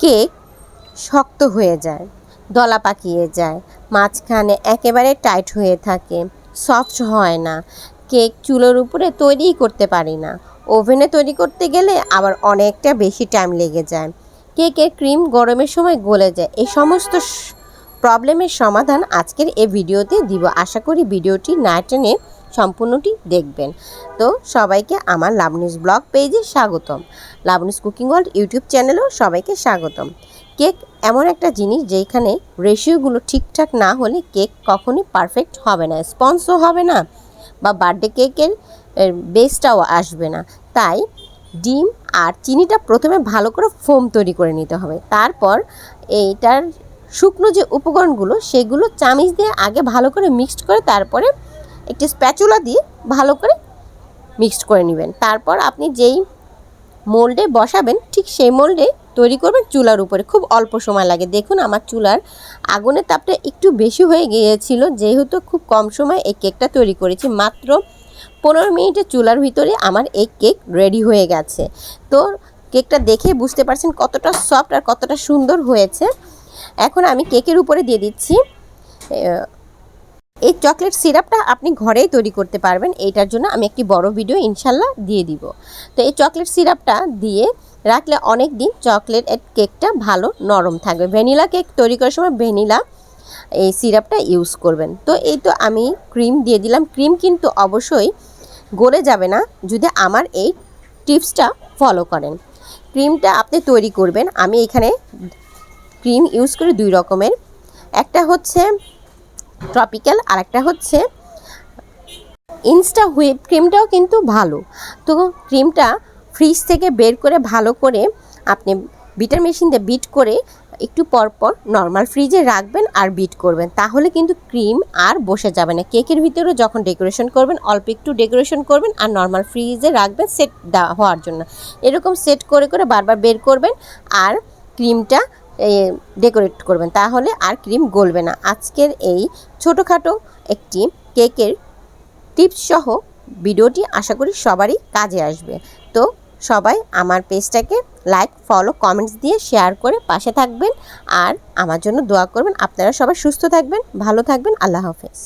Cake শক্ত হয়ে যায়, দলা পাকিয়ে যায়, মাঝখানে একেবারে টাইট হয়ে থাকে, সফট হয় না, কেক চুলোর উপরে তৈরিই করতে পারি না, ওভেনে তৈরি করতে গেলে আবার অনেকটা বেশি টাইম লেগে যায়, কেকের ক্রিম গরমের সময় গলে যায় এই সমস্ত প্রবলেমের সমাধান আজকের এই ভিডিওতে দিব, আশা করি ভিডিওটি না টেনে সম্পূর্ণটি দেখবেন। তো সবাইকে আমার লাবনিস ব্লগ পেজে স্বাগতম। লাবনিস কুকিং ওয়ার্ল্ড ইউটিউব চ্যানেলেও সবাইকে স্বাগতম। কেক এমন একটা জিনিস যেখানে রেশিওগুলো ঠিকঠাক না হলে কেক কখনই পারফেক্ট হবে না স্পঞ্জও হবে না বা বার্থডে কেকের বেসটাও আসবে না। তাই ডিম আর চিনিটা প্রথমে ভালো করে ফোম তৈরি করে নিতে হবে। তারপর এইটার শুকনো যে উপকরণগুলো, সেগুলো চামিচ দিয়ে আগে ভালো করে মিক্সড করে তারপরে একটি স্প্যাচুলা দিয়ে ভালো করে মিক্সড করে নেবেন। তারপর আপনি যেই মোল্ডে বসাবেন, ঠিক সেই মোল্ডে তৈরি করবেন চুলার উপরে। খুব অল্প সময় লাগে। দেখুন আমার চুলার আগুনের তাপটা একটু বেশি হয়ে গিয়েছিল, যেহেতু খুব কম সময় এই কেকটা তৈরি করেছি। মাত্র পনেরো মিনিটের চুলার ভিতরে আমার এই কেক রেডি হয়ে গেছে। তো কেকটা দেখে বুঝতে পারছেন কতটা সফট আর কতটা সুন্দর হয়েছে। এখন আমি কেকের উপরে দিয়ে দিচ্ছি এই চকলেট সিরাপটা আপনি ঘরেই তৈরি করতে পারবেন। এইটার জন্য আমি একটি বড় ভিডিও ইনশাল্লাহ দিয়ে দিব। তো এই চকলেট সিরাপটা দিয়ে রাখলে অনেক দিন চকলেট কেকটা ভালো নরম থাকবে। ভ্যানিলা কেক তৈরি করার সময় ভ্যানিলা এই সিরাপটা ইউজ করবেন। তো এই তো আমি ক্রিম দিয়ে দিলাম। ক্রিম কিন্তু অবশ্যই গলে যাবে না যদি আমার এই টিপসটা ফলো করেন। ক্রিমটা আপনি তৈরি করবেন। আমি এখানে ক্রিম ইউজ করি দুই রকমের। একটা হচ্ছে ট্রপিক্যাল আর একটা হচ্ছে ইনস্টা হুইপ ক্রিমটাও কিন্তু ভালো। তো ক্রিমটা ফ্রিজ থেকে বের করে ভালো করে আপনি বিটার মেশিন দিয়ে বিট করে একটু পর পর নর্মাল ফ্রিজে রাখবেন আর বিট করবেন। তাহলে কিন্তু ক্রিম আর বসে যাবে না। কেকের ভিতরেও যখন ডেকোরেশন করবেন, অল্প একটু ডেকোরেশন করবেন আর নর্মাল ফ্রিজে রাখবেন সেট দেওয়া হওয়ার জন্য। এরকম সেট করে করে বারবার বের করবেন আর ক্রিমটা ডেকোরেট করবেন, তাহলে আর ক্রিম গলবে না। আজকের এই ছোটোখাটো একটি কেকের টিপস সহ ভিডিওটি আশা করি সবারই কাজে আসবে। তো সবাই আমার পেজটাকে লাইক ফলো কমেন্টস দিয়ে শেয়ার করে পাশে থাকবেন আর আমার জন্য দোয়া করবেন। আপনারা সবাই সুস্থ থাকবেন, ভালো থাকবেন। আল্লাহ হাফেজ।